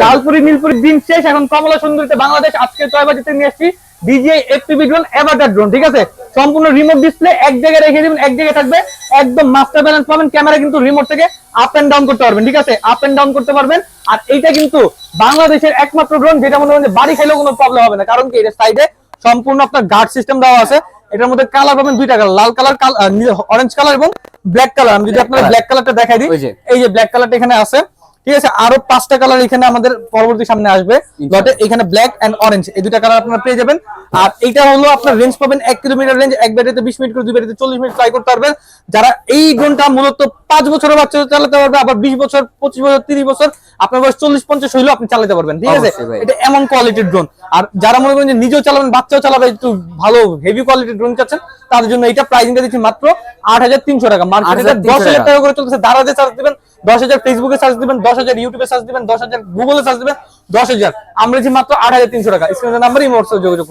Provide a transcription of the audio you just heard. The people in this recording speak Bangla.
লালপুরি নীলপুরি দিন শেষ। এখন কমলা সুন্দরীতে বাংলাদেশ। আজকে টয় বাজেতে নিয়ে আসছি ডিজিআই ড্রোন এভারটার ড্রোন ঠিক আছে? সম্পূর্ণ রিমোট ডিসপ্লে এক জায়গায় রেখে দিবেন এক জায়গায় থাকবে। একদম মাস্টার ব্যালেন্স পাবেন ক্যামেরা কিন্তু রিমোট থেকে আপ এন্ড ডাউন করতে পারবেন ঠিক আছে? আপ এন্ড ডাউন করতে পারবেন। আর এইটা কিন্তু বাংলাদেশের একমাত্র ড্রোন যেটা মনে হয় বাড়ি খাইলেও কোনো প্রবলেম হবে না। কারণ কি এটা সাইডে সম্পূর্ণ আপনার গার্ড সিস্টেম দেওয়া আছে। এটার মধ্যে কালার পাবেন দুইটা কালার লাল কালার অরেঞ্জ কালার এবং ব্ল্যাক কালার আমি যদি আপনার ব্ল্যাক কালারটা দেখাই দিই এই যে ব্ল্যাক কালারটা এখানে আছে। ঠিক আছে? আরও পাঁচটা কালার এখানে আমাদের পরবর্তী সামনে আসবে। লটে এখানে ব্ল্যাক এন্ড অরেঞ্জ এই দুটা কালার আপনারা পেয়ে যাবেন। আর এইটা হলো আপনার রেঞ্জ পাবেন এক কিলোমিটার রেঞ্জ এক ব্যাটারিতে বিশ মিনিট করে দুই ব্যাটারিতে চল্লিশ মিনিট ট্রাই করতে পারবেন। যারা এই ড্রোনটা মূলত পাঁচ বছরের বাচ্চা চালাতে পারবে আবার বিশ বছর পঁচিশ বছর তিরিশ বছর আপনার বয়স চল্লিশ পঞ্চাশ হইলেও আপনি চালাতে পারবেন ঠিক আছে? এটা এমন কোয়ালিটির ড্রোন আর যারা মনে করেন যে নিজেও চালাবেন বাচ্চাও চালাবে একটু ভালো হেভি কোয়ালিটির ড্রোন চাচ্ছেন তার জন্য এটা প্রাইসিংটা দিচ্ছি মাত্র আট হাজার তিনশো টাকা। মার্কেটে দশ হাজার টাকা। করে চলতেছে দারাজে চার্জ দিবেন দশ হাজার ফেসবুকে চার্জ দিবেন দশ হাজার ইউটিউবে চার্জ দিবেন দশ হাজার গুগলে চার্জ দিবেন দশ হাজার। আমরা যে মাত্র আট হাজার তিনশো টাকা। স্ক্রিনের নাম্বারই মোটস যোগাযোগ।